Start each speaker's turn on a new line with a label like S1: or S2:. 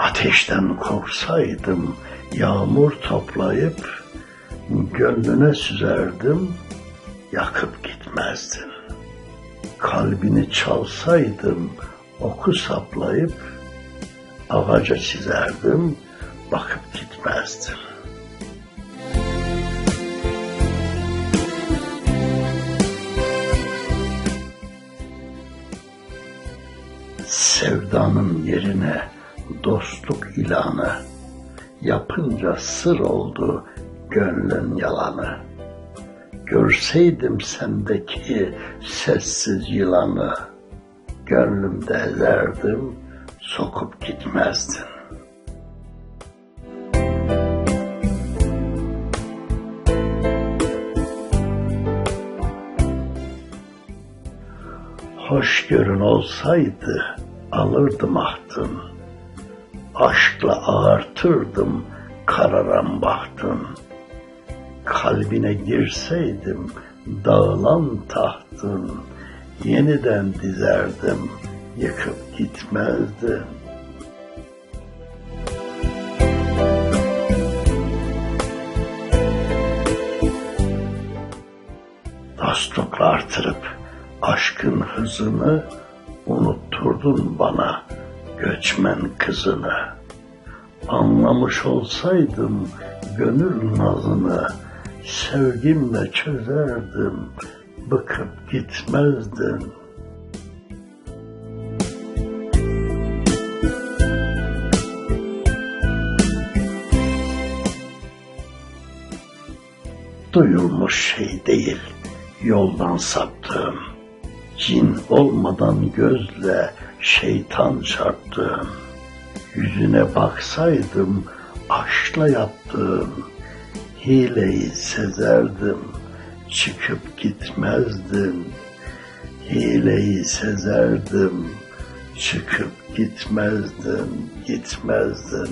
S1: Ateşten korksaydım yağmur toplayıp gönlüne süzerdim, yakıp gitmezdin. Kalbini çalsaydım oku saplayıp ağaca çizerdim, bakıp gitmezdin. Sevdanın yerine dostluk ilanı, yapınca sır oldu gönlün yalanı. Görseydim sendeki sessiz yılanı, gönlümde ezerdim, sokup gitmezdin. Hoşgörün olsaydı alırdım ahtın, aşkla ağartırdım kararan bahtın. Kalbine girseydim dağılan tahtın, yeniden dizerdim, yıkıp gitmezdim. Dostlukla artırıp aşkın hızını unutturdun bana göçmen kızını. Anlamış olsaydım gönül nazını, sevgimle çözerdim, bıkıp gitmezdim. Duyulmuş şey değil, yoldan saptığım. Cin olmadan gözle şeytan çarptığım. Yüzüne baksaydım aşkla yaptığım. Hileyi sezerdim, çıkıp gitmezdim. Hileyi sezerdim, çıkıp gitmezdim, gitmezdim.